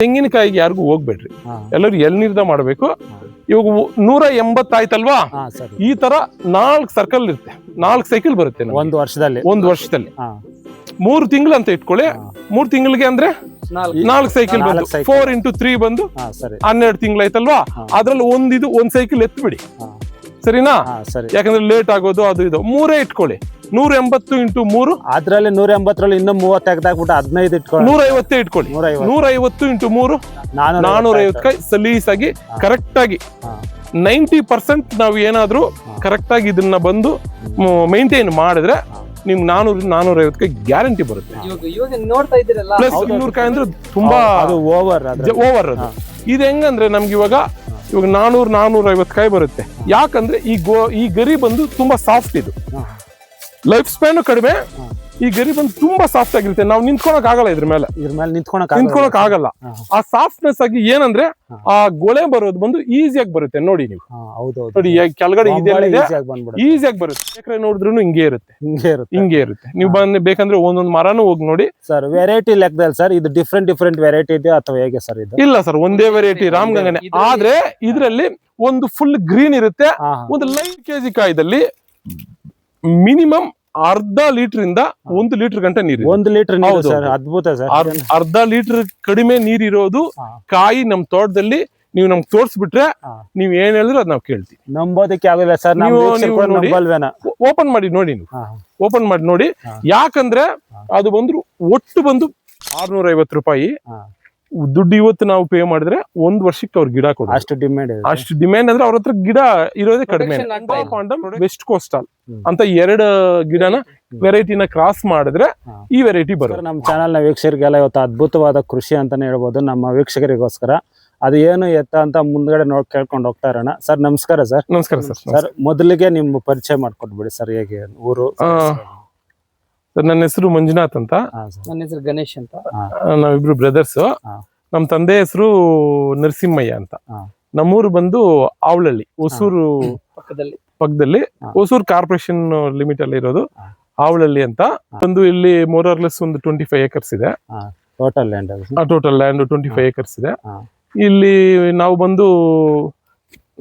ತೆಂಗಿನಕಾಯಿಗೆ ಯಾರಿಗೂ ಹೋಗ್ಬೇಡ್ರಿ. ಎಲ್ಲರೂ ಎಳ್ನೀರ್ದ ಮಾಡಬೇಕು. ಇವಾಗ ನೂರ ಎಂಬತ್ತಾಯ್ತಲ್ವಾ? ಈ ತರ ನಾಲ್ಕು ಸರ್ಕಲ್ ಇರುತ್ತೆ. ನಾಲ್ಕು ಸೈಕಲ್ ಬರುತ್ತೆ. ಒಂದು ವರ್ಷದಲ್ಲಿ. ಒಂದು ವರ್ಷದಲ್ಲಿ. ಮೂರು ತಿಂಗಳು ಅಂತ ಇಟ್ಕೊಳ್ಳಿ. ಮೂರು ತಿಂಗಳಿಗೆ ಅಂದ್ರೆ ನಾಲ್ಕು. ಸೈಕಲ್ ಬಂದು. ಫೋರ್ ಇಂಟು ತ್ರೀ ಬಂದು ಹನ್ನೆರಡು ತಿಂಗಳಾಯ್ತಲ್ವಾ. ಅದ್ರಲ್ಲಿ ಒಂದಿದು ಒಂದ್ ಸೈಕಲ್ ಎತ್ತು ಬಿಡಿ ಹಾ. ಸರಿನಾ? ಹಾ ಸರಿ. ಯಾಕಂದ್ರೆ ಲೇಟ್ ಆಗೋದು ಅದು ಇದು. ಮೂರೇ ಇಟ್ಕೊಳ್ಳಿ. ನೂರ ಎಂಬತ್ತು ಇಂಟು ಮೂರು. ಅದ್ರಲ್ಲಿ ನೂರ ಎಂಬತ್ತರಲ್ಲಿ ಇನ್ನೂ ಮೂವತ್ತು ತೆಗೆದಾಕ್ಬಿಟ್ಟು ಹದಿನೈದು ಇಟ್ಕೊಳ್ಳಿ ನೂರ ಐವತ್ತೇ ಇಟ್ಕೊಳ್ಳಿ. ನೂರ ಐವತ್ತು ಇಂಟು ಮೂರು ನಾನೂರ ಐವತ್ತು ಸಲೀಸಾಗಿ ಕರೆಕ್ಟ್ ಆಗಿ ನೈಂಟಿ ಪರ್ಸೆಂಟ್ ನಾವು ಏನಾದ್ರೂ ಕರೆಕ್ಟ್ ಆಗಿ ಇದನ್ನ ಬಂದು ಮೈಂಟೈನ್ ಮಾಡಿದ್ರೆ ನಿಮ್ಗೆ ನಾನೂರ ನಾನೂರ ಐವತ್ತಕ್ಕೆ ಗ್ಯಾರಂಟಿ ಬರುತ್ತೆ. ಇವಾಗ ಇವಾಗ ನೋಡ್ತಾ ಇದ್ದೀರಲ್ಲ ಪ್ಲಸ್ ಇನ್ನೂರು ಕಾಯಿ ಅಂದ್ರೆ ತುಂಬಾ ಅದು ಓವರ್ ಓವರ್ ಅದು. ಇದು ಹೆಂಗಂದ್ರೆ ನಮ್ಗೆ ಇವಾಗ ಇವಾಗ ನಾನೂರು ನಾನೂರ ಐವತ್ತು ಕಾಯಿ ಬರುತ್ತೆ. ಯಾಕಂದ್ರೆ ಈ ಗೋ ಈ ಗರಿ ಬಂದು ತುಂಬಾ ಸಾಫ್ಟ್ ಇದು. ಲೈಫ್ ಸ್ಪ್ಯಾನು ಕಡಿಮೆ. ಈ ಗರಿ ಬಂದು ತುಂಬಾ ಸಾಫ್ಟ್ ಆಗಿರುತ್ತೆ. ನಾವು ನಿಂತ್ಕೊಳಕ್ ಆಗಲ್ಲ ಇದ್ರ ಮೇಲೆ. ಇದ್ರ ಮೇಲೆ ನಿಂತ್ಕೊಳಕ್ ನಿಂತ್ಕೊಳಕ್ ಆಗಲ್ಲ. ಆ ಸಾಫ್ಟ್ನೆಸ್ ಆಗಿ ಏನಂದ್ರೆ ಆ ಗೊಳೆ ಬರೋದು ಬಂದು ಈಸಿಯಾಗಿ ಬರುತ್ತೆ. ನೋಡಿ ನೀವು. ನೋಡಿ ಕೆಳಗಡೆ ಇದೆ. ಈಸಿಯಾಗಿ ಬರುತ್ತೆ. ಎಕರೆ ನೋಡಿದ್ರು ಹಿಂಗೆ ಇರುತ್ತೆ. ಹಿಂಗೆ ಇರುತ್ತೆ. ಹಿಂಗೆ ಇರುತ್ತೆ. ನೀವು ಬಂದ್ ಬೇಕಂದ್ರೆ ಒಂದೊಂದ್ ಮರನೂ ಹೋಗಿ ನೋಡಿ. ಸರ್ ವೆರೈಟಿ ಲೆಕ್ಕದಲ್ಲಿ ಸರ್ ಇದು ಡಿಫ್ರೆಂಟ್ ಡಿಫ್ರೆಂಟ್ ವೆರೈಟಿ ಇದೆ ಅಥವಾ ಹೇಗೆ ಸರ್ ಇದು? ಇಲ್ಲ ಸರ್ ಒಂದೇ ವೆರೈಟಿ ರಾಮ್ ಗಂಗನೆ ಆದ್ರೆ ಇದ್ರಲ್ಲಿ ಒಂದು ಫುಲ್ ಗ್ರೀನ್ ಇರುತ್ತೆ. ಒಂದು ಲೈಟ್ ಕೆಜಿ ಕಾಯ್ದಲ್ಲಿ ಮಿನಿಮಮ್ ಅರ್ಧ ಲೀಟರ್ ಇಂದ ಒಂದು ಲೀಟರ್ ಗಂಟೆ ನೀರು ಒಂದು ಲೀಟರ್ ಅದ್ಭುತ ಸರ್. ಅರ್ಧ ಲೀಟರ್ ಕಡಿಮೆ ನೀರಿರೋದು. ಕಾಯಿ ನಮ್ ತೋಟದಲ್ಲಿ ನೀವು ನಮ್ಗೆ ತೋರ್ಸ್ಬಿಟ್ರೆ ನೀವು ಏನ್ ಹೇಳಿದ್ರೆ ಅದ್ ನಾವ್ ಕೇಳ್ತೀವಿ. ನಂಬೋದಕ್ಕೆ ಆಗಲ್ಲ ಸರ್ ನೋಡಿ. ಓಪನ್ ಮಾಡಿ ನೋಡಿ ನೀವು. ಓಪನ್ ಮಾಡಿ ನೋಡಿ. ಯಾಕಂದ್ರೆ ಅದು ಬಂದ್ರು ಒಟ್ಟು ಬಂದು ಆರ್ನೂರ ಐವತ್ತು ರೂಪಾಯಿ. ದುಡ್ಡು ಇವತ್ತು ನಾವು ಪೇ ಮಾಡಿದ್ರೆ ಒಂದ್ ವರ್ಷಕ್ಕೆ ಅವ್ರ ಗಿಡ ಕೊಡ ಅಷ್ಟು ಡಿಮ್ಯಾಂಡ್ ಅಷ್ಟು ಡಿಮ್ಯಾಂಡ್ ಅಂದ್ರೆ ಅವ್ರ ಹತ್ರ ಗಿಡ ಇರೋದೇ ಕಡಿಮೆ. ಇಲ್ಲ. ವೆಸ್ಟ್ ಕೋಸ್ಟಲ್ ಅಂತ ಎರಡು ಗಿಡನ ವೆರೈಟಿನ ಕ್ರಾಸ್ ಮಾಡಿದ್ರೆ. ಈ ವೆರೈಟಿ ಸರ್ ಬರುತ್ತೆ ನಮ್ಮ ಚಾನಲ್ನ ವೀಕ್ಷಕರಿಗೆಲ್ಲ ಇವತ್ತು ಅದ್ಭುತವಾದ ಕೃಷಿ ಅಂತಾನೆ ಹೇಳ್ಬೋದು. ನಮ್ಮ ವೀಕ್ಷಕರಿಗೋಸ್ಕರ. ಅದು ಏನು ಎತ್ತ ಅಂತ ಮುಂದ್ಗಡೆ ನೋಡ್ ಕೇಳ್ಕೊಂಡು ಹೋಗ್ತಾ ಇರೋಣ. ಸರ್ ನಮಸ್ಕಾರ ಸರ್. ನಮಸ್ಕಾರ ಸರ್. ಸರ್ ಮೊದಲಿಗೆ ನಿಮ್ಮ ಪರಿಚಯ ಮಾಡ್ಕೊಟ್ಬಿಡಿ ಸರ್ ಹೇಗೆ ಊರು? ನನ್ನ ಹೆಸರು ಮಂಜುನಾಥ್ ಅಂತ. ನನ್ನ ಹೆಸರು ಗಣೇಶ್ ಅಂತ. ನಾವಿಬ್ರು ಬ್ರದರ್ಸ್ ನಮ್ ನಮ್ಮ ತಂದೆ ಹೆಸರು ನರಸಿಂಹಯ್ಯ ಅಂತ. ನಮ್ಮೂರು ಬಂದು ಆವಳಲ್ಲಿ ಹೊಸೂರು ಪಕ್ಕದಲ್ಲಿ. ಪಕ್ಕದಲ್ಲಿ ಹೊಸೂರು ಕಾರ್ಪೊರೇಷನ್ ಲಿಮಿಟ್ ಅಲ್ಲಿ ಇರೋದು ಆವಳಲ್ಲಿ ಆವಳಳ್ಳಿ ಅಂತ. ಒಂದು ಇಲ್ಲಿ ಮೋರರ್ಲೆಸ್ ಒಂದು ಟ್ವೆಂಟಿ ಫೈವ್ ಏಕರ್ಸ್ ಇದೆ ಟೋಟಲ್ ಲ್ಯಾಂಡ್ ಅದು total land twenty five acres ಇದೆ. ಇಲ್ಲಿ ನಾವು ಬಂದು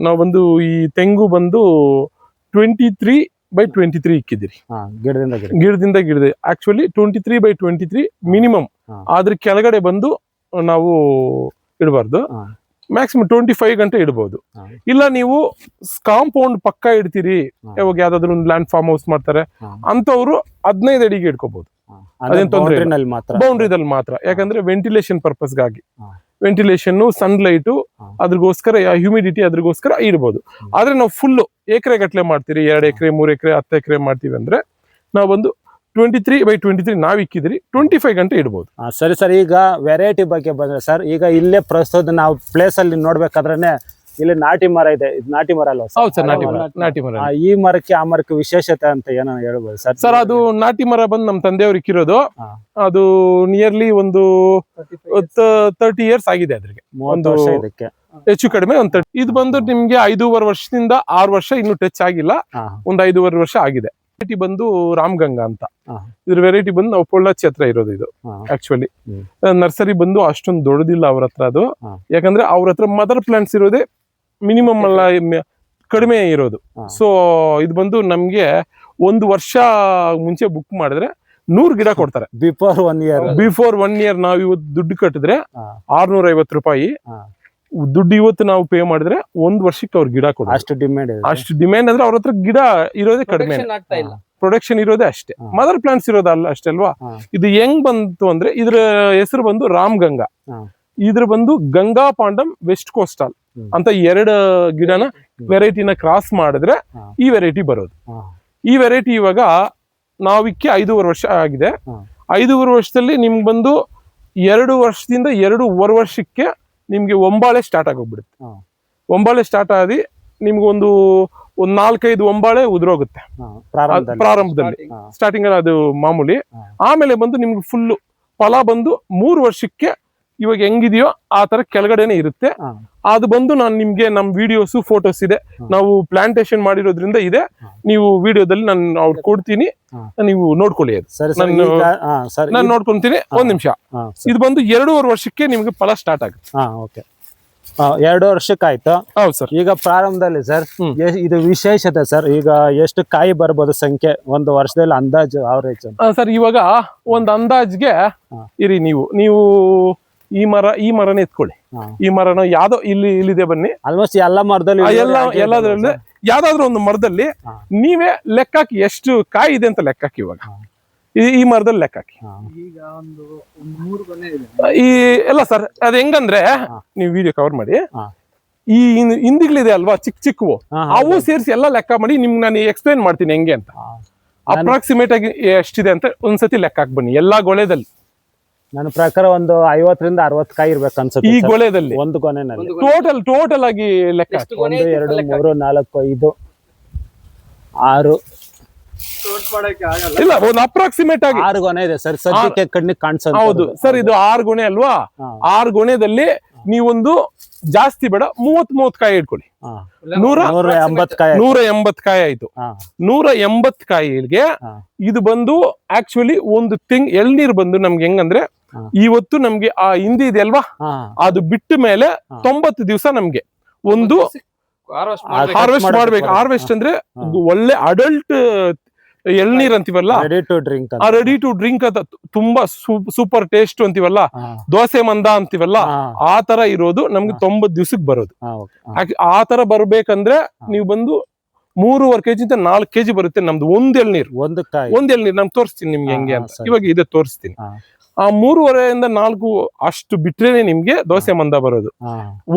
ನಾವು ಬಂದು ಈ ತೆಂಗು ಬಂದು twenty three by twenty three ಇಕ್ಕಿದ್ದೀರಿ ಗಿಡದಿಂದ ಗಿಡ. ಗಿಡದಿಂದ ಗಿಡದ actually twenty three by twenty three minimum ಆದ್ರೆ ಕೆಳಗಡೆ ಬಂದು ನಾವು ಇಡಬಾರ್ದು. ಮ್ಯಾಕ್ಸಿಮಮ್ ಟ್ವೆಂಟಿ ಫೈವ್ ಗಂಟೆ ಇಡಬಹುದು. ಇಲ್ಲ ನೀವು ಕಾಂಪೌಂಡ್ ಪಕ್ಕ ಇಡ್ತೀರಿ. ಯಾವಾಗ ಯಾವ್ದಾದ್ರು ಒಂದು ಲ್ಯಾಂಡ್ ಫಾರ್ಮ್ ಹೌಸ್ ಮಾಡ್ತಾರೆ. ಅಂತವ್ರು ಹದಿನೈದು ಅಡಿಗೆ ಇಡ್ಕೋಬಹುದು ಅದೇನು ತೊಂದರೆ ಬೌಂಡ್ರಿದಲ್ಲಿ ಮಾತ್ರ. ಯಾಕಂದ್ರೆ ವೆಂಟಿಲೇಷನ್ ಪರ್ಪಸ್ಗಾಗಿ. Ventilation sunlight. ಅದ್ರಗೋಸ್ಕರ ಹ್ಯೂಮಿಡಿಟಿ ಅದ್ರಗೋಸ್ಕರ ಇರ್ಬೋದು. ಆದ್ರೆ ನಾವು ಫುಲ್ಲು ಎಕರೆ ಗಟ್ಲೆ ಮಾಡ್ತೀರಿ ಎರಡು ಎಕರೆ ಮೂರು ಎಕರೆ ಹತ್ತು ಎಕರೆ ಮಾಡ್ತೀವಿ ಅಂದ್ರೆ ನಾವು ಒಂದು twenty three by twenty three ನಾವು ಇಕ್ಕಿದ್ರಿ ಟ್ವೆಂಟಿ ಫೈವ್ ಗಂಟೆ ಇಡ್ಬೋದು ಸರಿ ಸರ್ ಈಗ ವೆರೈಟಿ ಬಗ್ಗೆ ಬಂದ್ರೆ ಸರ್ ಈಗ ಇಲ್ಲೇ ಪ್ರಸ್ತುತ ನಾವು ಪ್ಲೇಸ್ ಅಲ್ಲಿ ನೋಡ್ಬೇಕಾದ್ರೇನೆ ಇಲ್ಲಿ ನಾಟಿ ಮರ ಇದೆ. ಇದು ನಾಟಿ ಮರ ಅಲ್ವಾ ಹೌದು ಸರ್ ನಾಟಿ ಮರ. ನಾಟಿ ಮರ. ಆ, ಈ ಮರಕ್ಕೆ ಆ ಮರಕ್ಕೆ ವಿಶೇಷತೆ ಅಂತ ಏನೋ ಹೇಳ್ಬೋದು ಸರ್? ಸರ್ ಅದು ನಾಟಿ ಮರ ಬಂದು ನಮ್ಮ ತಂದೆಯವ್ರು ಇಕ್ಕಿರೋದು. ಹಾ. ಅದು ನಿಯರ್ಲಿ ಒಂದು ತರ್ಟಿ ಇಯರ್ಸ್ ಆಗಿದೆ ಅದ್ರಿಗೆ. ಮೂವತ್ತು ಒಂದು- ವರ್ಷ ಇದಕ್ಕೆ. ಹೆಚ್ಚು ಕಡಿಮೆ ಒಂದು ತರ್ಟಿ ಇದು ಬಂದು ನಿಮ್ಗೆ ಐದೂವರೆ ವರ್ಷದಿಂದ ಆರು ವರ್ಷ ಇನ್ನು ಟಚ್ ಆಗಿಲ್ಲ. ಒಂದ್ ಒಂದು ಐದೂವರೆ ವರ್ಷ ಆಗಿದೆ. ವೆರೈಟಿ ಬಂದು ರಾಮಗಂಗಾ ಅಂತ. ಹಾ. ಇದ್ರ ವೆರೈಟಿ ಬಂದು ನಾವು ಪೊಳ್ಳಾಚಿ ಛತ್ರ ಇರೋದು ಇದು ಹಾ. ಆಕ್ಚುಲಿ ಹ್ಮ್. ನರ್ಸರಿ ಬಂದು ಅಷ್ಟೊಂದು ದೊಡ್ಡದಿಲ್ಲ ಅವ್ರ ಹತ್ರ ಅದು. ಹಾ. ಯಾಕಂದ್ರೆ ಅವ್ರ ಹತ್ರ ಮದರ್ ಪ್ಲಾಂಟ್ಸ್ ಇರೋದೇ ಮಿನಿಮಮ್ ಅಲ್ಲ ಕಡಿಮೆ ಇರೋದು. ಸೊ ಇದು ಬಂದು ನಮ್ಗೆ ಒಂದು ವರ್ಷ ಮುಂಚೆ ಬುಕ್ ಮಾಡಿದ್ರೆ ನೂರ್ ಗಿಡ ಕೊಡ್ತಾರೆ. Before one year before one year ನಾವ್ ಇವತ್ತು ದುಡ್ಡು ಕಟ್ಟಿದ್ರೆ. ಆರ್ನೂರ ಐವತ್ತು ರೂಪಾಯಿ. ದುಡ್ಡು ಇವತ್ತು ನಾವು ಪೇ ಮಾಡಿದ್ರೆ ಒಂದ್ ವರ್ಷಕ್ಕೆ ಅವ್ರ ಗಿಡ ಕೊಡ ಅಷ್ಟು ಡಿಮ್ಯಾಂಡ್ ಅಷ್ಟು ಡಿಮ್ಯಾಂಡ್ ಅಂದ್ರೆ ಅವ್ರ ಹತ್ರ ಗಿಡ ಇರೋದೇ ಕಡಿಮೆ. Production ಆಗ್ತಾ ಇಲ್ಲ. ಪ್ರೊಡಕ್ಷನ್ ಇರೋದೇ ಅಷ್ಟೇ. ಮದರ್ ಪ್ಲಾಂಟ್ಸ್ ಇರೋದಲ್ಲ ಅಷ್ಟೇ ಅಲ್ವಾ? ಇದು ಹೆಂಗ್ ಬಂತು ಅಂದ್ರೆ ಇದ್ರ ಹೆಸರು ಬಂದು ರಾಮ್ ಗಂಗಾ. ಇದ್ರ ಬಂದು ಗಂಗಾ ಪಾಂಡಮ್ ವೆಸ್ಟ್ ಕೋಸ್ಟಲ್. ಅಂತ ಎರಡು ಗಿಡನ ವೆರೈಟಿನ ಕ್ರಾಸ್ ಮಾಡಿದ್ರೆ ಈ ವೆರೈಟಿ ಬರೋದು. ಈ ವೆರೈಟಿ ಇವಾಗ ನಾವಿಕ್ಕೆ ಐದೂವರೆ ವರ್ಷ ಆಗಿದೆ. ಐದೂವರೆ ವರ್ಷದಲ್ಲಿ ನಿಮ್ಗೆ ಬಂದು ಎರಡು ವರ್ಷದಿಂದ ಎರಡೂವರೆ ವರ್ಷಕ್ಕೆ ನಿಮ್ಗೆ ಒಂಬಾಳೆ ಸ್ಟಾರ್ಟ್ ಆಗೋಗ್ಬಿಡುತ್ತೆ. ಒಂಬಾಳೆ ಸ್ಟಾರ್ಟ್ ಆಗಿ ನಿಮ್ಗೆ ಒಂದು ಒಂದ್ ನಾಲ್ಕೈದು ಒಂಬಾಳೆ ಉದುರೋಗುತ್ತೆ. ಪ್ರಾರಂಭದಲ್ಲಿ. ಸ್ಟಾರ್ಟಿಂಗ್ ಅಲ್ಲಿ ಅದು ಮಾಮೂಲಿ. ಆಮೇಲೆ ಬಂದು ನಿಮ್ಗೆ ಫುಲ್ ಫಲ ಬಂದು ಮೂರು ವರ್ಷಕ್ಕೆ ಇವಾಗ ಹೆಂಗಿದೆಯೋ ಆ ತರ ಕೆಳಗಡೆನೆ ಇರುತ್ತೆ. ಅದು ಬಂದು ನಾನು ನಿಮ್ಗೆ ನಮ್ ವಿಡಿಯೋಸ್ ಫೋಟೋಸ್ ಇದೆ. ನಾವು ಪ್ಲಾಂಟೇಶನ್ ಮಾಡಿರೋದ್ರಿಂದ ಇದೆ. ನೀವು ವಿಡಿಯೋದಲ್ಲಿ ನಾನು ಅವ್ರು ಕೊಡ್ತೀನಿ. ನೀವು ನೋಡ್ಕೊಳ್ಳಿ ಅದು. ಸರಿ ಸರ್. ನಾನು- ನೋಡ್ಕೊಂತೀನಿ. ಒಂದ್ ನಿಮಿಷ. ಇದು ಬಂದು ಎರಡೂವರೆ ವರ್ಷಕ್ಕೆ ನಿಮ್ಗೆ ಫಲ ಸ್ಟಾರ್ಟ್ ಆಗುತ್ತೆ. ಎರಡು ವರ್ಷಕ್ಕಾಯ್ತು? ಹೌದು ಸರ್. ಈಗ ಪ್ರಾರಂಭದಲ್ಲಿ ಸರ್ ಇದು ವಿಶೇಷತೆ ಸರ್. ಈಗ ಎಷ್ಟು ಕಾಯಿ ಬರ್ಬೋದು ಸಂಖ್ಯೆ? ಒಂದು ವರ್ಷದಲ್ಲಿ ಅಂದಾಜು ಅವರೇಜ್ ಸರ್ ಇವಾಗ ಒಂದ್ ಅಂದಾಜ್ಗೆ ಇರಿ ನೀವು. ನೀವು ಈ ಮರ ಈ ಮರನೇ ಎತ್ಕೊಳ್ಳಿ. ಈ ಮರನ ಯಾವ್ದೋ ಇಲ್ಲಿ ಇಲ್ಲಿದೆ ಬನ್ನಿ. ಆಲ್ಮೋಸ್ಟ್ ಎಲ್ಲ ಮರದಲ್ಲಿ ಎಲ್ಲ ಎಲ್ಲದ್ರಲ್ಲಿ. ಯಾವ್ದಾದ್ರು ಒಂದು ಮರದಲ್ಲಿ. ನೀವೇ ಲೆಕ್ಕಾಕಿ ಎಷ್ಟು ಕಾಯಿ ಇದೆ ಅಂತ ಲೆಕ್ಕಾಕಿ ಇವಾಗ. ಈ- ಈ ಮರದಲ್ಲಿ ಲೆಕ್ಕಾಕಿ. ಈ ಎಲ್ಲ ಸರ್ ಅದ್ ಹೆಂಗಂದ್ರೆ ನೀವು ವಿಡಿಯೋ ಕವರ್ ಮಾಡಿ. ಈ ಹಿಂದಿಗಳಿದೆ ಅಲ್ವಾ ಚಿಕ್ಕ. ಚಿಕ್ಕವು ಅವು ಸೇರಿಸಿ ಎಲ್ಲ ಲೆಕ್ಕ ಮಾಡಿ ನಿಮ್ಗೆ ನಾನು ಎಕ್ಸ್ಪ್ಲೈನ್ ಮಾಡ್ತೀನಿ ಹೆಂಗೆ ಅಂತ. ಅಪ್ರಾಕ್ಸಿಮೇಟ್ ಆಗಿ ಎಷ್ಟಿದೆ ಅಂತ ಒಂದ್ಸತಿ ಲೆಕ್ಕ ಹಾಕ್ ಬನ್ನಿ ಎಲ್ಲಾ ಗೊಳೆದಲ್ಲಿ. ನನ್ನ ಪ್ರಕಾರ ಒಂದು ಐವತ್ತರಿಂದ ಅರವತ್ತು ಕಾಯಿ ಇರ್ಬೇಕು ಅನ್ಸುತ್ತೆ ಈ ಸರ್. ಗೊಳೆದಲ್ಲಿ? ಒಂದು ಕೊನೆನಲ್ಲಿ ಟೋಟಲ್ ಟೋಟಲ್ ಆಗಿ ಲೆಕ್ಕ ಹಾಕಿ. ಒಂದು ಎರಡು ಮೂರು ನಾಲ್ಕು ಐದು ಆರು. ಮಾಡಕ್ಕೆ ಆಗಲ್ಲ. ಇಲ್ಲ ಒಂದು ಅಪ್ರಾಕ್ಸಿಮೇಟ್ ಆಗಿ. ಆರು ಗೊನೆ ಇದೆ ಸರ್. ಸದ್ಯಕ್ಕೆ ಕಣ್ಣಿಗೆ ಕಾಣಿಸೋ ಹೌದು. ಸರ್ ಇದು ಆರು ಗೊನೆ ಅಲ್ವಾ? ಆರು ಗೊನೆದಲ್ಲಿ ನೀವೊಂದು ಜಾಸ್ತಿ ಬೇಡ ಮೂವತ್ ಮೂವತ್ ಕಾಯಿ ಇಟ್ಕೊಳ್ಳಿ. ನೂರ ನೂರ ಎಂಬತ್ತು ಕಾಯಿ ಆಯ್ತು. ನೂರ ಎಂಬತ್ ಕಾಯಿ ಆಯ್ತು. ಹಾ, ನೂರ ಎಂಬತ್ ಕಾಯಿಗೆ ಹಾ. ಇದು ಬಂದು ಆಕ್ಚುಲಿ ಒಂದು ತಿಂಗ್ ಎಳ್ನೀರ್ ಬಂದು ನಮ್ಗೆ ಹೆಂಗಂದ್ರೆ. ಇವತ್ತು ನಮ್ಗೆ ಆ ಹಿಂದಿ ಇದೆ ಅಲ್ವಾ. ಅದು ಬಿಟ್ಟ ಮೇಲೆ. ತೊಂಬತ್ತು ದಿವಸ ನಮ್ಗೆ. ಒಂದು. ಹಾರ್ವೆಸ್ಟ್ ಮಾಡ್ಬೇಕು. ಹಾರ್ವೆಸ್ಟ್ ಅಂದ್ರೆ ಒಳ್ಳೆ ಅಡಲ್ಟ್ ಎಳ್ನೀರ್ ಅಂತೀವಲ್ಲ? ರೆಡಿ ಟು ಡ್ರಿಂಕ್ ಆ ರೆಡಿ ಟು ಡ್ರಿಂಕ್ ಅಂತ. ತುಂಬಾ ಸೂಪರ್ ಟೇಸ್ಟ್ ಅಂತೀವಲ್ಲ? ದೋಸೆ ಮಂದ ಅಂತೀವಲ್ಲ? ಆ ತರ ಇರೋದು ನಮ್ಗೆ. ತೊಂಬತ್ ದಿವ್ಸಕ್ ಬರೋದು. ಆ ತರ ಬರ್ಬೇಕಂದ್ರೆ ನೀವು ಬಂದು ಮೂರುವರೆ ಕೆಜಿ ಅಂತ ನಾಲ್ಕು ಕೆಜಿ ಬರುತ್ತೆ ನಮ್ದು. ಒಂದ್ ಎಳ್ನೀರ್. ಒಂದು ಎಳ್ನೀರ್. ನಾನು ತೋರಿಸ್ತೀನಿ ನಿಮ್ಗೆ ಹೆಂಗೆ ಅಂತ. ಇವಾಗ ಇದೆ ತೋರಿಸ್ತೀನಿ. ಆ ಮೂರುವರೆಯಿಂದ ನಾಲ್ಕು ಅಷ್ಟು ಬಿಟ್ರೇನೆ ನಿಮ್ಗೆ ದೋಸೆ ಮಂದ ಬರೋದು.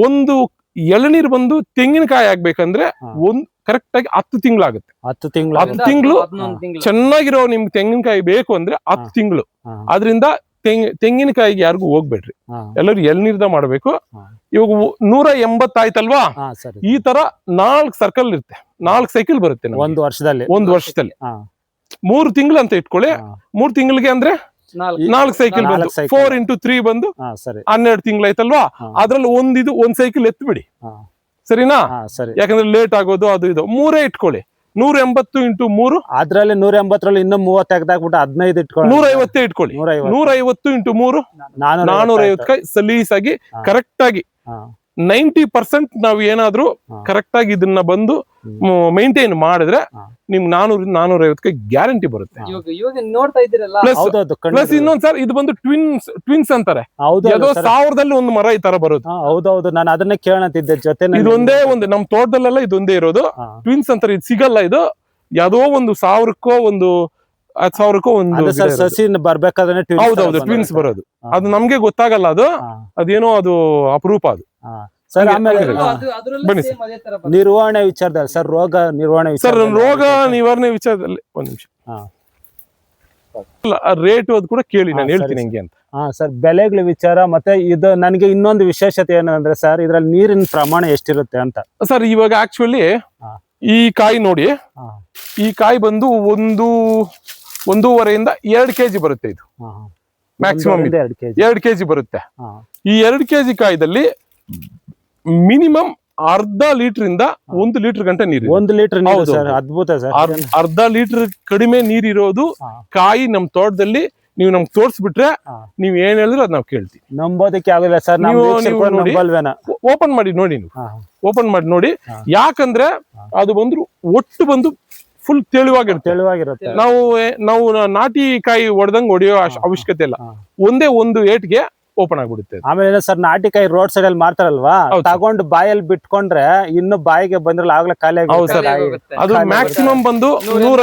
ಒಂದು ಎಳನೀರ್ ಬಂದು ತೆಂಗಿನಕಾಯಿ ಆಗ್ಬೇಕಂದ್ರೆ. ಒಂದ್ ಕರೆಕ್ಟ್ ಆಗಿ ಹತ್ತು ತಿಂಗಳಾಗುತ್ತೆ. ಹತ್ತು ತಿಂಗಳು ಹತ್ತು ತಿಂಗ್ಳು? ಚೆನ್ನಾಗಿರೋ ನಿಮ್ಗೆ ತೆಂಗಿನಕಾಯಿ ಬೇಕು ಅಂದ್ರೆ ಹತ್ತು. ತಿಂಗಳು. ಅದರಿಂದ ತೆಂಗ್ ತೆಂಗಿನಕಾಯಿಗೆ ಯಾರಿಗೂ ಹೋಗ್ಬೇಡ್ರಿ. ಎಲ್ಲರೂ ಎಳ್ನೀರ್ದ ಮಾಡ್ಬೇಕು. ಇವಾಗ ನೂರ ಎಂಬತ್ತಾಯ್ತಲ್ವಾ? ಈ ತರ ನಾಲ್ಕು ಸರ್ಕಲ್ ಇರುತ್ತೆ. ನಾಲ್ಕು ಸೈಕಲ್ ಬರುತ್ತೆ. ಒಂದು ವರ್ಷದಲ್ಲಿ. ಒಂದು ವರ್ಷದಲ್ಲಿ. ಮೂರು ತಿಂಗಳು ಅಂತ ಇಟ್ಕೊಳ್ಳಿ ಮೂರ್ ತಿಂಗಳಿಗೆ ಅಂದ್ರೆ ನಾಲ್ಕು. ಸೈಕಲ್ ಬಂದು. ಫೋರ್ ಇಂಟು ತ್ರೀ ಬಂದು ಹನ್ನೆರಡು ತಿಂಗಳಾಯ್ತಲ್ವಾ ಆಯ್ತಲ್ವಾ? ಅದ್ರಲ್ಲಿ ಒಂದಿದು ಒಂದ್ ಸೈಕಲ್ ಎತ್ಬಿಡಿ ಸರಿನಾ? ಸರಿ. ಯಾಕಂದ್ರೆ ಲೇಟ್ ಆಗೋದು ಅದು ಇದು. ಮೂರೇ ಇಟ್ಕೊಳ್ಳಿ. ನೂರ ಎಂಬತ್ತು ಇಂಟು ಮೂರು. ಅದ್ರಲ್ಲಿ ನೂರ ಎಂಬತ್ತರಲ್ಲಿ ಇನ್ನೂ ಮೂವತ್ತು ತೆಗೆದಾಕ್ಬಿಟ್ಟು ಹದಿನೈದು ಇಟ್ಕೊಂಡು ನೂರ ಐವತ್ತೇ ಇಟ್ಕೊಳ್ಳಿ. ನೂರ ಐವತ್ತು ಇಂಟು ಮೂರು. ನಾನೂರ ಐವತ್ತು ಸಲೀಸಾಗಿ. ಕರೆಕ್ಟ್ ಆಗಿ ನೈಂಟಿ ಪರ್ಸೆಂಟ್ ನಾವ್ ಏನಾದ್ರೂ. ಕರೆಕ್ಟ್ ಆಗಿ ಇದನ್ನ ಬಂದು. ಮೈಂಟೈನ್ ಮಾಡಿದ್ರೆ ನಿಮ್ಗೆ ನಿಮ್ ನಾನೂರ ನಾನೂರ ಐವತ್ತಕ್ಕೆ ಗ್ಯಾರಂಟಿ ಬರುತ್ತೆ ಪ್ಲಸ್ ಇನ್ನೊಂದ್ ಸರ್ ಇದು ಬಂದು ಟ್ವಿನ್ಸ್ ಟ್ವಿನ್ಸ್ ಅಂತಾರೆ. ಹೌದು ಯಾವುದೋ ಸಾವಿರದಲ್ಲಿ ಒಂದು ಮರ ಈ ತರ ಬರುತ್ತೆ. ಹೌದೌದು ನಾನು ಅದನ್ನೇ ಕೇಳಂತಿದ್ದೆ ಜೊತೆ ಇದೊಂದೇ ಒಂದು ನಮ್ ತೋಟದಲ್ಲೆಲ್ಲ ಇದೊಂದೇ ಇರೋದು. ಟ್ವಿನ್ಸ್ ಅಂತಾರೆ ಇದು ಸಿಗಲ್ಲ ಇದು. ಯಾವ್ದೋ ಒಂದು ಸಾವಿರಕ್ಕೋ ಒಂದು ಹತ್ತು ಸಾವಿರಕ್ಕೋ ಒಂದು. ಸಸಿ ಬರ್ಬೇಕಾದ್ರೆ ಹೌದೌದು ಟ್ವಿನ್ಸ್ ಬರೋದು. ಅದು ನಮ್ಗೆ ಗೊತ್ತಾಗಲ್ಲ ಅದು. ಅದೇನೋ ಅದು ಅಪರೂಪ ಅದು. ಸರ್ ಆಮೇಲೆ ಹಾ, ಅದು ಅದ್ರಲ್ಲಿ ಬನ್ನಿ. ನಿರ್ವಹಣೆ ವಿಚಾರದಲ್ಲಿ ಸರ್ ರೋಗ ನಿರ್ವಹಣೆ ಸರ್ ವಿಚಾರದಲ್ಲಿ ರೋಗ ನಿವಾರಣೆ ವಿಚಾರದಲ್ಲಿ ಒಂದ್ ನಿಮಿಷ. ಹಾ. ರೇಟ್ ಅದು ಕೂಡ ಕೇಳಿ ನಾನು ಹಾ, ಹೇಳ್ತೀನಿ ಸರಿ, ಹೆಂಗೆ ಅಂತ. ಹಾ ಸರ್ ಬೆಲೆಗಳ ವಿಚಾರ ಮತ್ತೆ ಇದು ನನಗೆ ಇನ್ನೊಂದು ವಿಶೇಷತೆ ಏನಂದ್ರೆ ಸರ್ ಇದ್ರಲ್ಲಿ ನೀರಿನ ಪ್ರಮಾಣ ಎಷ್ಟಿರುತ್ತೆ ಅಂತ. ಸರ್ ಇವಾಗ ಆಕ್ಚುಲಿ ಹಾ. ಈ ಕಾಯಿ ನೋಡಿ ಹಾ, ಈ ಕಾಯಿ ಬಂದು ಒಂದು ಒಂದೂವರೆಯಿಂದ ಎರಡು ಕೆಜಿ ಬರುತ್ತೆ ಇದು. ಹಾ, ಹಾ. ಮ್ಯಾಕ್ಸಿಮಮ್ ಒಂದೂವರೆಯಿಂದ ಎರಡು ಕೆಜಿ. ಎರಡು ಕೆಜಿ ಬರುತ್ತೆ. ಹಾ, ಈ ಎರಡು ಕೆಜಿ ಕಾಯ್ದಲ್ಲಿ ಮಿನಿಮಮ್ ಅರ್ಧ ಲೀಟರ್ ಇಂದ ಒಂದು ಲೀಟರ್ ಗಂಟೆ ನೀರು ಒಂದು ಲೀಟರ್ ನೀರು ಸರ್ ಅದ್ಭುತ ಸರ್. ಅರ್- ಅರ್ಧ ಲೀಟರ್ ಕಡಿಮೆ ನೀರಿರೋದು. ಕಾಯಿ ನಮ್ ತೋಟದಲ್ಲಿ ನೀವು ನಮ್ಗೆ ತೋರಿಸ್ಬಿಟ್ರೆ ಹಾ. ನೀವ್ ಏನ್ ಹೇಳಿದ್ರು ಅದ್ ನಾವು ಕೇಳ್ತೀವಿ. ನಂಬೋದಕ್ಕೆ ಆಗಲ್ಲ ಸರ್ ನಮ್ಮ ನೀವು- ವೀಕ್ಷಕರು ನೀವು ನೋಡಿ. ನಂಬಲ್ವೇನ? ಓಪನ್ ಮಾಡಿ ನೋಡಿ ನೀವು. ಹಾ, ಓಪನ್ ಮಾಡಿ ನೋಡಿ. ಹಾ. ಯಾಕಂದ್ರೆ ಅದು ಬಂದ್ರು ಒಟ್ಟು ಬಂದು ಫುಲ್ ತೆಳುವಾಗಿರುತ್ತೆ. ತೆಳುವಾಗಿರುತ್ತೆ. ನಾವು ನಾವು ನಾಟಿ ಕಾಯಿ ಹೊಡೆದಂಗ್ ಹೊಡೆಯೋ ಅವಶ್ಯಕತೆ ಇಲ್ಲ. ಹಾ. ಒಂದೇ ಒಂದು ಏಟ್ಗೆ ಓಪನ್ ಆಗ್ಬಿಡುತ್ತೆ ಆಮೇಲೆ ಸರ್ ನಾಟಿಕಾಯಿ ರೋಡ್ ಸೈಡ್ ಅಲ್ಲಿ ಮಾರ್ತಾರಲ್ವಾ. ತಗೊಂಡು ಬಾಯಲ್ಲಿ ಬಿಟ್ಕೊಂಡ್ರೆ ಇನ್ನು ಬಾಯಿಗೆ ಬಂದ್ರಲ್ಲ ಆಗ್ಲೇ ಖಾಲಿ ಹೌದು ಸರ್. ಖಾಲಿ ಅದು ಮ್ಯಾಕ್ಸಿಮಮ್ ಬಂದು ನೂರ ನೂರ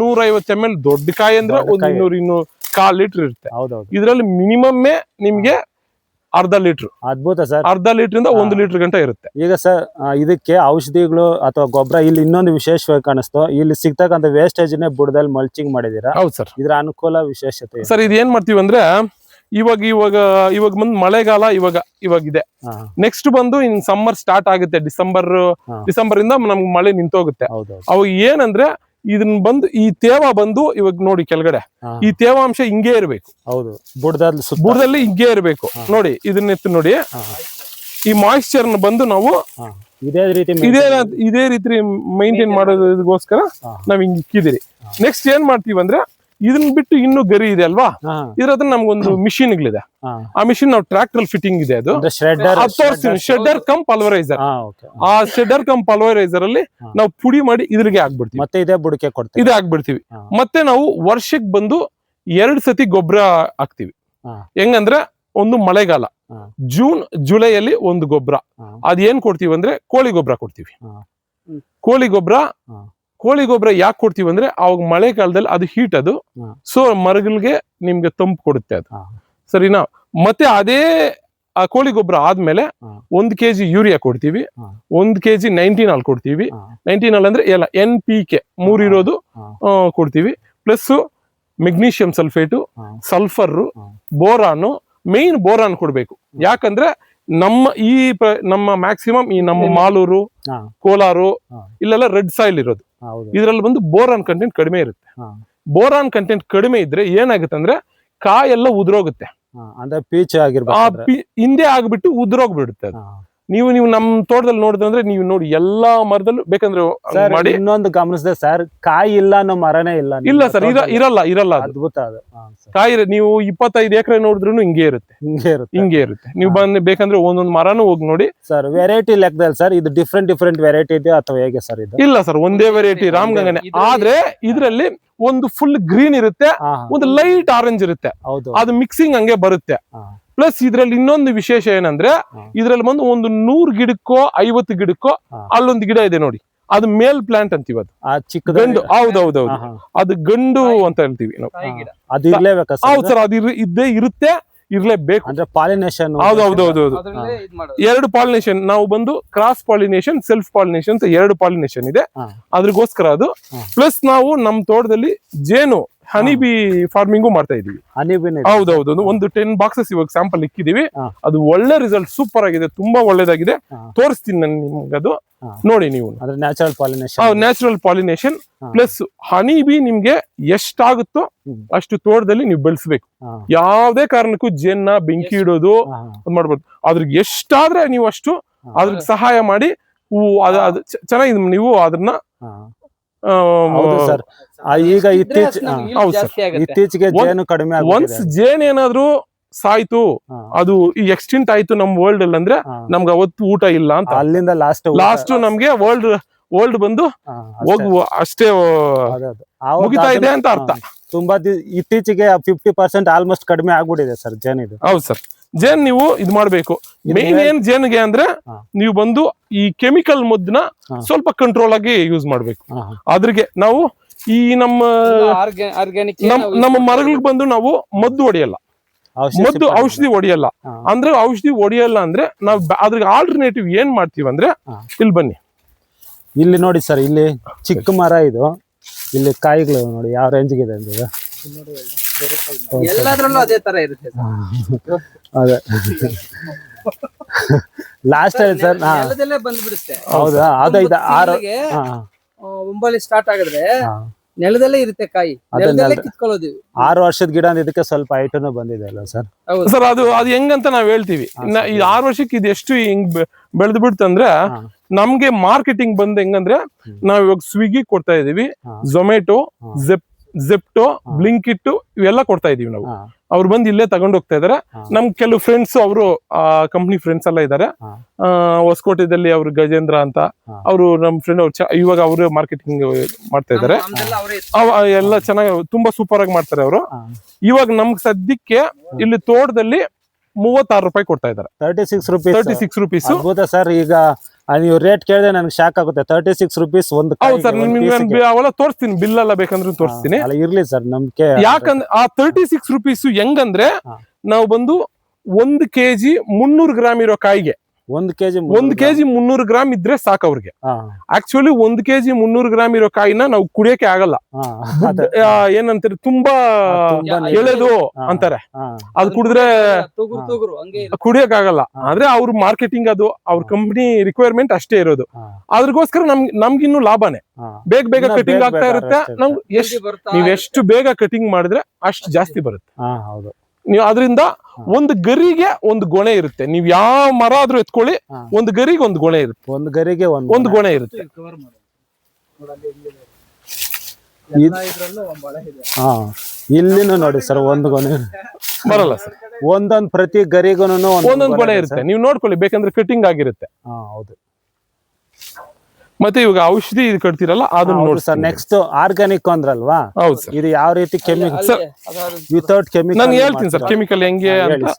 ನೂರ ಐವತ್ತು ಎಂ ಎಲ್ ದೊಡ್ಡ ಕಾಯಿ ಅಂದ್ರೆ ಒಂದು. ಇನ್ನೂರು ಇನ್ನೂರು ಕಾಲ್ ಲೀಟರ್ ಇರುತ್ತೆ. ಹೌದೌದು. ಇದ್ರಲ್ಲಿ ಮಿನಿಮಮ್ ನಿಮ್ಗೆ ಅರ್ಧ ಲೀಟರ್. ಅದ್ಭುತ ಸರ್. ಅರ್ಧ ಲೀಟರ್ ಇಂದ ಒಂದು ಲೀಟರ್ ಗಂಟೆ ಇರುತ್ತೆ. ಈಗ ಸರ್ ಇದಕ್ಕೆ ಔಷಧಿಗಳು ಅಥವಾ ಗೊಬ್ಬರ ಇಲ್ಲಿ ಇನ್ನೊಂದು ವಿಶೇಷವಾಗಿ ಕಾಣಿಸ್ತು. ಇಲ್ಲಿ ಸಿಗ್ತಕ್ಕಂಥ ವೇಸ್ಟೇಜ್ ನೇ ಬುಡದಲ್ಲಿ ಮಲ್ಚಿಂಗ್ ಮಾಡಿದೀರಾ ಹೌದು ಸರ್. ಇದ್ರ ಅನುಕೂಲ ವಿಶೇಷತೆ? ಸರ್ ಇದು ಏನ್ ಮಾಡ್ತೀವಿ ಅಂದ್ರೆ ಇವಾಗ ಇವಾಗ ಇವಾಗ ಬಂದು ಮಳೆಗಾಲ ಇವಾಗ ಇವಾಗ ಇದೆ. ನೆಕ್ಸ್ಟ್ ಬಂದು ಇನ್ ಸಮ್ಮರ್ ಸ್ಟಾರ್ಟ್ ಆಗುತ್ತೆ ಡಿಸೆಂಬರ್ ಡಿಸೆಂಬರ್ ಇಂದ ನಮ್ಗೆ ಮಳೆ ನಿಂತೋಗುತ್ತೆ. ಅವಾಗ ಏನಂದ್ರೆ ಇದನ್ನ ಬಂದು ಈ ತೇವ ಬಂದು ಇವಾಗ ನೋಡಿ ಕೆಳಗಡೆ. ಈ ತೇವಾಂಶ ಹಿಂಗೇ ಇರಬೇಕು. ಹೌದು. ಬುಡದಲ್ಲಿ ಬುಡದಲ್ಲಿ ಹಿಂಗೆ ಇರಬೇಕು. ನೋಡಿ ಇದನ್ನ ಎತ್ತು ನೋಡಿ. ಈ ಮಾಯಿಶ್ಚರ್ ಬಂದು ನಾವು ಇದೇ ರೀತಿ ಇದೇ ಇದೇ ರೀತಿ ಮೈಂಟೈನ್ ಮಾಡೋದಕ್ಕೋಸ್ಕರ. ನಾವ್ ಹಿಂಗ್ ಇಕ್ಕಿದಿರಿ. ನೆಕ್ಸ್ಟ್ ಏನ್ ಮಾಡ್ತೀವಿ ಅಂದ್ರೆ ಇದನ್ನ ಬಿಟ್ಟು ಇನ್ನು ಗರಿ ಇದೆ ಅಲ್ವಾ? ಹತ್ರ ನಮ್ಗೊಂದು ಮಿಷಿನ್ಗಳಿದೆ. ಇದೆ ಆ ಮಿಷಿನ್ ನಾವು ಟ್ರಾಕ್ಟರ್ ಫಿಟ್ಟಿಂಗ್ ಇದೆ ಅದು. ತೋರಿಸ್ತೀನಿ. ಶೆಡ್ಡರ್ ಕಮ್ ಪಲ್ವರೈಸರ್ ಆ ಶೆಡ್ಡರ್ ಕಮ್ ಪಲ್ವರೈಸರ್ ಅಲ್ಲಿ ನಾವು ಪುಡಿ ಮಾಡಿ ಇದ್ರಿಗೆ ಹಾಕ್ಬಿಡ್ತೀವಿ. ಮತ್ತೆ ಇದೇ ಬುಡಕೆ ಕೊಡ್ತೀವಿ ಇದೇ ಹಾಕ್ಬಿಡ್ತೀವಿ. ಮತ್ತೆ ನಾವು ವರ್ಷಕ್ ಬಂದು ಎರಡ್ ಸತಿ ಗೊಬ್ಬರ ಹಾಕ್ತಿವಿ. ಹೆಂಗಂದ್ರೆ ಒಂದು ಮಳೆಗಾಲ. ಜೂನ್ ಜುಲೈಯಲ್ಲಿ ಒಂದು ಗೊಬ್ಬರ. ಅದೇನ್ ಕೊಡ್ತೀವಿ ಅಂದ್ರೆ ಕೋಳಿ ಗೊಬ್ಬರ ಕೊಡ್ತೀವಿ. ಕೋಳಿ ಗೊಬ್ಬರ. ಕೋಳಿ ಗೊಬ್ಬರ ಯಾಕೆ ಕೊಡ್ತೀವಿ ಅಂದ್ರೆ ಅವಾಗ ಮಳೆಗಾಲದಲ್ಲಿ ಅದು ಹೀಟ್ ಅದು. ಸೊ ಮರಗಳಿಗೆ ನಿಮ್ಗೆ ತಂಪು ಕೊಡುತ್ತೆ ಅದು. ಸರಿನಾ? ಮತ್ತೆ ಅದೇ ಆ ಕೋಳಿ ಗೊಬ್ಬರ ಆದ್ಮೇಲೆ ಒಂದ್ ಕೆಜಿ ಯೂರಿಯಾ ಕೊಡ್ತೀವಿ. ಒಂದ್ ಕೆ ಕೆಜಿ ನೈನ್ಟೀನ್ ಹಾಲ್ ಕೊಡ್ತೀವಿ. ನೈನ್ಟೀನ್ ಹಾಲ್ ಅಂದ್ರೆ ಎಲ್ಲ ಎನ್ ಪಿ ಕೆ ಮೂರಿರೋದು ಇರೋದು ಕೊಡ್ತೀವಿ. Plus magnesium sulphate. Sulphur. Boron main boron ಕೊಡ್ಬೇಕು. ಯಾಕಂದ್ರೆ ನಮ್ಮ ಈ ನಮ್ಮ ಮ್ಯಾಕ್ಸಿಮಮ್ ಈ ನಮ್ಮ ಮಾಲೂರು. ಕೋಲಾರು ಇಲ್ಲೆಲ್ಲ ರೆಡ್ ಸಾಯಿಲ್ ಇರೋದು. ಇದ್ರಲ್ಲಿ ಬಂದು ಬೋರಾನ್ ಕಂಟೆಂಟ್ ಕಡಿಮೆ ಇರುತ್ತೆ. ಬೋರಾನ್ ಕಂಟೆಂಟ್ ಕಡಿಮೆ ಇದ್ರೆ ಏನಾಗುತ್ತೆ ಅಂದ್ರೆ ಕಾಯೆಲ್ಲ ಉದುರೋಗುತ್ತೆ. ಅಂದ್ರೆ ಪೀಚ್ ಆ ಆಗಿರ್ಬೇಕಾದ್ರೆ ಹಿಂದೆ ಆಗ್ಬಿಟ್ಟು ಉದುರೋಗ್ಬಿಡುತ್ತೆ ಅದು. ನೀವು ನೀವು ನಮ್ ತೋಟದಲ್ಲಿ ನೋಡಿದ್ರೆ ನೀವು ನೋಡಿ ಎಲ್ಲಾ ಮರದಲ್ಲೂ ಬೇಕಂದ್ರೆ ಮಾಡಿ. ಇನ್ನೊಂದು ಗಮನಿಸಿದೆ ಸರ್ ಕಾಯಿ ಇಲ್ಲ ಅನ್ನೋ ಮರನೇ ಇಲ್ಲ ಇಲ್ಲ ಸರ್ ಇರ ಇರಲ್ಲ ಇರಲ್ಲ ಅದು. ಅದ್ಭುತ ಅದು. ಕಾಯಿ ನೀವು ಇಪ್ಪತ್ತೈದು ಎಕರೆ ನೋಡಿದ್ರು ಹಿಂಗೆ ಇರುತ್ತೆ. ಹಿಂಗೆ ಇರುತ್ತೆ. ಹಿಂಗೆ ಇರುತ್ತೆ. ನೀವು ಬಂದು ಬೇಕಂದ್ರೆ ಒಂದೊಂದು ಮರನೂ ಹೋಗಿ ನೋಡಿ. ಸರ್ ವೆರೈಟಿ ಲೆಕ್ಕದಲ್ಲಿ ಸರ್ ಇದು ಡಿಫ್ರೆಂಟ್ ಡಿಫ್ರೆಂಟ್ ವೆರೈಟಿ ಇದೆ ಅಥವಾ ಹೇಗೆ ಸರ್ ಇದು? ಇಲ್ಲ ಸರ್ ಒಂದೇ ವೆರೈಟಿ ರಾಮಗಂಗನೆ ಆದ್ರೆ ಇದ್ರಲ್ಲಿ ಒಂದು ಫುಲ್ ಗ್ರೀನ್ ಇರುತ್ತೆ ಒಂದು ಲೈಟ್ ಆರೆಂಜ್ ಇರುತ್ತೆ. ಹೌದು. ಅದು ಮಿಕ್ಸಿಂಗ್ ಹಂಗೆ ಬರುತ್ತೆ. ಪ್ಲಸ್ ಇದ್ರಲ್ಲಿ ಇನ್ನೊಂದು ವಿಶೇಷ ಏನಂದ್ರೆ. ಇದ್ರಲ್ಲಿ ಬಂದು ಒಂದು ನೂರ್ ಗಿಡಕ್ಕೋ ಐವತ್ತು ಗಿಡಕ್ಕೋ. ಅಲ್ಲೊಂದು ಗಿಡ ಇದೆ ನೋಡಿ. ಅದು ಮೇಲ್ ಪ್ಲಾಂಟ್ ಅಂತೀವಿ ಅದು. ಆ ಚಿಕ್ಕದ ಗಂಡು. ಹೌದೌದೌದು. ಅದು ಗಂಡು ಅಂತ ಹೇಳ್ತೀವಿ ನಾವು. ಹೌದು ಸರ್ ಅದು ಇದ್ದೇ ಇರುತ್ತೆ ಇರ್ಲೇಬೇಕು. ಅಂದ್ರೆ ಪಾಲಿನೇಷನ್ ಹೌದೌದೌದು ಹೌದು ಹೌದು ಹೌದು ಅದ್ರಲ್ಲೇ ಇದ್ ಮಾಡೋದು. ಎರಡು ಪಾಲಿನೇಷನ್ ನಾವು ಬಂದು ಕ್ರಾಸ್ ಪಾಲಿನೇಷನ್ ಸೆಲ್ಫ್ ಪಾಲಿನೇಷನ್ ಅಂತ ಎರಡು ಪಾಲಿನೇಷನ್ ಇದೆ. ಅದ್ರಗೋಸ್ಕರ ಅದು. ಪ್ಲಸ್ ನಾವು ನಮ್ ತೋಟದಲ್ಲಿ ಜೇನು ಹನಿ ಬಿ ಫಾರ್ಮಿಂಗು ಮಾಡ್ತಾ ಇದೀವಿ. ಹೌದೌದು ಒಂದು ಟೆನ್ ಬಾಕ್ಸಸ್ ಇವಾಗ ಸ್ಯಾಂಪಲ್ ಇಕ್ಕಿದೀವಿ. ಅದು ಒಳ್ಳೆ ರಿಸಲ್ಟ್ ಸೂಪರ್ ಆಗಿದೆ ತುಂಬಾ ಒಳ್ಳೇದಾಗಿದೆ. ಹಾ. ತೋರಿಸ್ತೀನಿ ನಾನು ನಿಮ್ಗೆ ಅದು ನೋಡಿ ನೀವು. ಅಂದ್ರೆ natural pollination natural pollination plus honey bee ನಿಮ್ಗೆ ಎಷ್ಟಾಗುತ್ತೋ ಅಷ್ಟು ತೋಟದಲ್ಲಿ ನೀವು ಬೆಳೆಸ್ಬೇಕು. ಯಾವ್ದೇ ಕಾರಣಕ್ಕೂ ಜೇನ್ನ ಬೆಂಕಿ ಇಡೋದು ಮಾಡ್ಬೋದು. ಅದ್ರಿಗೆ ಎಷ್ಟಾದ್ರೆ ನೀವು ಅಷ್ಟು ಅದ್ರ ಸಹಾಯ ಮಾಡಿ ಹೂವು ಅದ ಚೆನ್ನಾಗಿ ನೀವು ಅದನ್ನ ಸರ್. ಈಗ ಇತ್ತೀಚೆಗೆ ಜೇನು ಕಡಿಮೆ ಒನ್ಸ್ ಜೇನ್ ಏನಾದ್ರು ಸಾಯ್ತು ಅದು ಈ ಎಕ್ಸ್ಟಿಂಟ್ ಆಯ್ತು ನಮ್ ವರ್ಲ್ಡ್ ಅಲ್ಲಿ ಅಂದ್ರೆ. ನಮ್ಗೆ ಅವತ್ತು ಊಟ ಇಲ್ಲ ಅಂತ. ಅಲ್ಲಿಂದ ಲಾಸ್ಟ್ ಲಾಸ್ಟ್ ನಮ್ಗೆ ವರ್ಲ್ಡ್ ವರ್ಲ್ಡ್ ಬಂದು ಹೋಗುವ ಅಷ್ಟೇ ಮುಗಿತಾ ಇದೆ ಅಂತ ಅರ್ಥ. ತುಂಬಾ ಇತ್ತೀಚೆಗೆ ಫಿಫ್ಟಿ ಪರ್ಸೆಂಟ್ ಆಲ್ಮೋಸ್ಟ್ ಕಡಿಮೆ ಆಗ್ಬಿಟ್ಟಿದೆ ಸರ್ ಜೇನ್ ಇದು. ಹೌದು ಸರ್. ಜೇನ್ ನೀವು ಇದು ಮಾಡ್ಬೇಕು. ಮೇನ್ ಏನ್- ಜೇನ್ಗೆ ಅಂದ್ರೆ. ನೀವು ಬಂದು ಈ ಕೆಮಿಕಲ್ ಮದ್ದನ್ನ ಸ್ವಲ್ಪ ಕಂಟ್ರೋಲ್ ಆಗಿ ಯೂಸ್ ಮಾಡ್ಬೇಕು. ಅದ್ರಿಗೆ ನಾವು ಈ ನಮ್ಮ ನಮ್ಮ ಮರಗಳಿಗೆ ಬಂದು ನಾವು ಮದ್ದು ಹೊಡೆಯಲ್ಲ. ಮದ್ದು ಔಷಧಿ ಹೊಡೆಯಲ್ಲ. ಅಂದ್ರೆ ಔಷಧಿ ಹೊಡೆಯಲ್ಲ ಅಂದ್ರೆ ನಾವು ಅದ್ರ ಅದ್ರಿಗೆ ಆಲ್ಟರ್ನೇಟಿವ್ ಏನ್ ಮಾಡ್ತೀವಿ ಅಂದ್ರೆ ಇಲ್ಲಿ ಬನ್ನಿ. ಇಲ್ಲಿ ನೋಡಿ ಸರ್ ಇಲ್ಲಿ ಚಿಕ್ಕ ಮರ ಇದು. ಇಲ್ಲಿ ಕಾಯಿಗಳು ನೋಡಿ ಯಾವ ರೇಂಜ್ಗೆ ಇದೆ ಅಂದ್ರೆ ಇದು. ಎಲ್ಲದ್ರಲ್ಲೂ ಅದೇ ತರ ಇರುತ್ತೆ ಅದೇ. ಲಾಸ್ಟ್ ಅಲ್ಲಿ ಸರ್ ಹಾ. ನೆಲದಲ್ಲೇ ಬಂದ್ಬಿಡುತ್ತೆ. ಹೌದಾ ಅದ ಇದು ಆರು ಒಂಬಲ್ಲಿ ಸ್ಟಾರ್ಟ್ ಆಗಿದ್ರೆ. ನೆಲದಲ್ಲೇ ಇರುತ್ತೆ ಕಾಯಿ. ಕಿತ್ಕೊಳ್ಳೋದು. ಆರು ವರ್ಷದ ಗಿಡ ಅಂದ್ ಇದಕ್ಕೆ ಸ್ವಲ್ಪ ಐಟನು ಬಂದಿದೆ ಅಲ್ಲ ಸರ್? ಹೌದು. ಸರ್ ಅದು ಅದು ಹೆಂಗಂತ ನಾವ್ ಹೇಳ್ತೀವಿ. ಈ ಆರು ವರ್ಷಕ್ಕೆ ಇದು ಎಷ್ಟು ಹಿಂಗ್ ಬೆಳೆದು ಬಿಡ್ತಂದ್ರೆ ನಮ್ಗೆ ಮಾರ್ಕೆಟಿಂಗ್ ಬಂದ್ ಹೆಂಗಂದ್ರೆ. ನಾವ್ ಇವಾಗ ಸ್ವಿಗ್ಗಿ ಕೊಡ್ತಾ ಇದೀವಿ ಜೊಮ್ಯಾಟೊ ಝೊಮ್ಯಾಟೊ. ಜೆಪ್ ಜೆಪ್ಟೋ ಬ್ಲಿಂಕ್ ಬ್ಲಿಂಕಿಟ್ ಇವೆಲ್ಲ ಕೊಡ್ತಾ ಇದೀವಿ ನಾವು. ಅವ್ರು ಬಂದು ಇಲ್ಲೇ ತಗೊಂಡ್ ಹೋಗ್ತಾ ಇದಾರೆ. ನಮ್ ಕೆಲವು ಫ್ರೆಂಡ್ಸ್ ಅವರು ಆ ಕಂಪ್ನಿ ಫ್ರೆಂಡ್ಸ್ ಎಲ್ಲ ಇದಾರೆ. ಆ, ಹೊಸಕೋಟೆದಲ್ಲಿ ಅವ್ರು ಗಜೇಂದ್ರ ಅಂತ. ಅವರು ನಮ್ ಫ್ರೆಂಡ್ ಅವ್ರು ಚ- ಇವಾಗ ಅವರು ಮಾರ್ಕೆಟಿಂಗ್ ಮಾಡ್ತಾ ಇದಾರೆ. ಎಲ್ಲ ಚೆನ್ನಾಗಿ ತುಂಬಾ ಸೂಪರ್ ಆಗಿ ಮಾಡ್ತಾರೆ ಅವರು. ಇವಾಗ ನಮ್ಗೆ ಸದ್ಯಕ್ಕೆ ಇಲ್ಲಿ ತೋಟದಲ್ಲಿ ಮೂವತ್ತಾರು ರೂಪಾಯಿ ಕೊಡ್ತಾ ಇದಾರೆ. Thirty six rupees thirty six rupees ಈಗ ನೀವು ರೇಟ್ ಕೇಳಿದ್ರೆ ನನಗೆ ಶಾಕ್ ಆಗುತ್ತೆ ತರ್ಟಿ ಸಿಕ್ಸ್ ರುಪೀಸ್ ಒಂದು ಹೌದು ಸರ್ ನಿಮ್ಗೆ. ಅವೆಲ್ಲ ತೋರಿಸ್ತೀನಿ ಬಿಲ್ ಎಲ್ಲ ಬೇಕಂದ್ರೆ ತೋರಿಸ್ತೀನಿ ಅಲ್ಲ ಇರ್ಲಿ ಸರ್ ನಮ್ಗೆ ಯಾಕಂದ್ರೆ ಆ ತರ್ಟಿ ಸಿಕ್ಸ್ ರುಪೀಸ್ ಹೆಂಗಂದ್ರೆ ಹಾ. ನಾವು ಬಂದು ಒಂದು ಕೆಜಿ ಮುನ್ನೂರು ಗ್ರಾಮ್ ಇರೋ ಕಾಯಿಗೆ ಒಂದ್ ಕೆಜಿ ಒಂದ್ ಕೆಜಿ ಮುನ್ನೂರು ಗ್ರಾಮ್ ಇದ್ರೆ ಸಾಕು ಅವ್ರಿಗೆ. ಆಕ್ಚುಲಿ ಒಂದ್ ಕೆಜಿ ಮುನ್ನೂರು ಗ್ರಾಮ್ ಇರೋ ಕಾಯಿನ ನಾವು ಕುಡಿಯಕ್ಕೆ ಆಗಲ್ಲ. ಆ, ಏನಂತಾರೆ ತುಂಬಾ ಎಳೆದು ಅಂತಾರೆ. ಅದು ಕುಡಿದ್ರೆ ತುಗುರು ತುಗುರು ಹಂಗೆ ಇರುತ್ತೆ. ಕುಡಿಯಕ್ ಆಗಲ್ಲ. ಆದ್ರೆ ಅವ್ರ ಮಾರ್ಕೆಟಿಂಗ್ ಅದು ಅವ್ರ ಕಂಪನಿ ರಿಕ್ವೈರ್ಮೆಂಟ್ ಅಷ್ಟೇ ಇರೋದು. ಅದ್ರಗೋಸ್ಕರ ನಮ್ ನಮ್ಗಿನ್ನು ಲಾಭನೇ. ಬೇಗ ಬೇಗ ಕಟಿಂಗ್ ಆಗ್ತಾ ಇರುತ್ತೆ. ನಮ್ಗೆ ಎಷ್ಟ್ ನೀವ್ ಎಷ್ಟು ಬೇಗ ಕಟಿಂಗ್ ಮಾಡಿದ್ರೆ ಅಷ್ಟು. ಜಾಸ್ತಿ ಬರುತ್ತೆ. ಹಾ ಹೌದು. ನೀವು ಅದರಿಂದ ಒಂದು ಗರಿಗೆ ಒಂದು ಗೊಣೆ ಇರುತ್ತೆ. ನೀವ್ ಯಾವ ಮರ ಆದ್ರೂ ಎತ್ಕೊಳ್ಳಿ. ಒಂದು ಗರಿಗೆ ಒಂದು ಗೊಣೆ ಇರುತ್ತೆ. ಒಂದು ಗರಿಗೆ ಒಂದ್ ಒಂದು ಗೊಣೆ ಇರುತ್ತೆ. ಹಾ. ಇಲ್ಲಿನೂ ನೋಡಿ ಸರ್ ಒಂದು ಗೊನೆ. ಬರಲ್ಲ ಸರ್. ಒಂದೊಂದ್ ಪ್ರತಿ ಗರಿಗೂನು ಒಂದೊಂದು ಗೊಣೆ ಇರುತ್ತೆ. ನೀವು ನೋಡ್ಕೊಳ್ಳಿ ಬೇಕಂದ್ರೆ ಫಿಟ್ಟಿಂಗ್ ಆಗಿರುತ್ತೆ. ಹಾ ಹೌದು. ಮತ್ತೆ ಇವಾಗ ಔಷಧಿ ಇದು ಕಟ್ತಿರಲ್ಲ ಅದನ್ನ ನೋಡಿ ಸರ್ ನೆಕ್ಸ್ಟ್ ಆರ್ಗಾನಿಕ್ ಅಂದ್ರಲ್ವಾ? ಹೌದು ಸರ್. ಇದು ಯಾವ ರೀತಿ ಕೆಮಿಕಲ್ ವಿತೌಟ್ ಕೆಮಿಕಲ್ ನಾನು ಹೇಳ್ತೀನಿ ಸರ್ ಕೆಮಿಕಲ್ ಹೆಂಗೆ ಅಂತ.